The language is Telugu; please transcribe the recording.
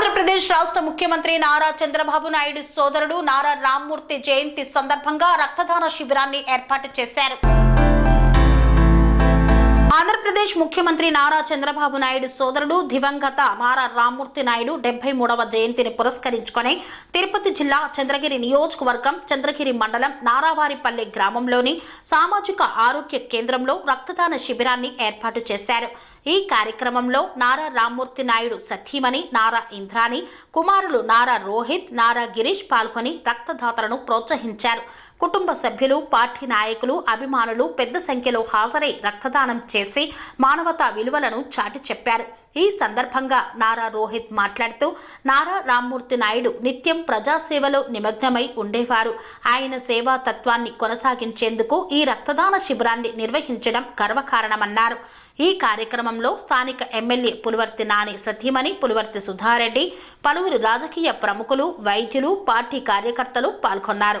ఆంధ్రప్రదేశ్ రాష్ట్ర ముఖ్యమంత్రి నారా చంద్రబాబు నాయుడు సోదరుడు నారా రామ్మూర్తి జయంతి సందర్భంగా రక్తదాన శిబిరాన్ని ఏర్పాటు చేశారు. ఆంధ్రప్రదేశ్ ముఖ్యమంత్రి నారా చంద్రబాబు నాయుడు సోదరుడు దివంగత నారా రామ్మూర్తి నాయుడు డెబ్బై మూడవ జయంతిని పురస్కరించుకొని తిరుపతి జిల్లా చంద్రగిరి నియోజకవర్గం చంద్రగిరి మండలం నారావారిపల్లి గ్రామంలోని సామాజిక ఆరోగ్య కేంద్రంలో రక్తదాన శిబిరాన్ని ఏర్పాటు చేశారు. ఈ కార్యక్రమంలో నారా రామ్మూర్తి నాయుడు సతీమణి నారా ఇంద్రాణి కుమారులు నారా రోహిత్ నారా గిరీష్ పాల్గొని రక్తదాతలను ప్రోత్సహించారు. కుటుంబ సభ్యులు పార్టీ నాయకులు అభిమానులు పెద్ద సంఖ్యలో హాజరై రక్తదానం చేసి మానవతా విలువలను చాటి చెప్పారు. ఈ సందర్భంగా నారా రోహిత్ మాట్లాడుతూ నారా రామ్మూర్తి నాయుడు నిత్యం ప్రజాసేవలో నిమగ్నమై ఉండేవారు. ఆయన సేవా తత్వాన్ని కొనసాగించేందుకు ఈ రక్తదాన శిబిరాన్ని నిర్వహించడం గర్వకారణమన్నారు. ఈ కార్యక్రమంలో స్థానిక ఎమ్మెల్యే పులివర్తి నాని సతీమణి పులివర్తి సుధారెడ్డి పలువురు రాజకీయ ప్రముఖులు వైద్యులు పార్టీ కార్యకర్తలు పాల్గొన్నారు.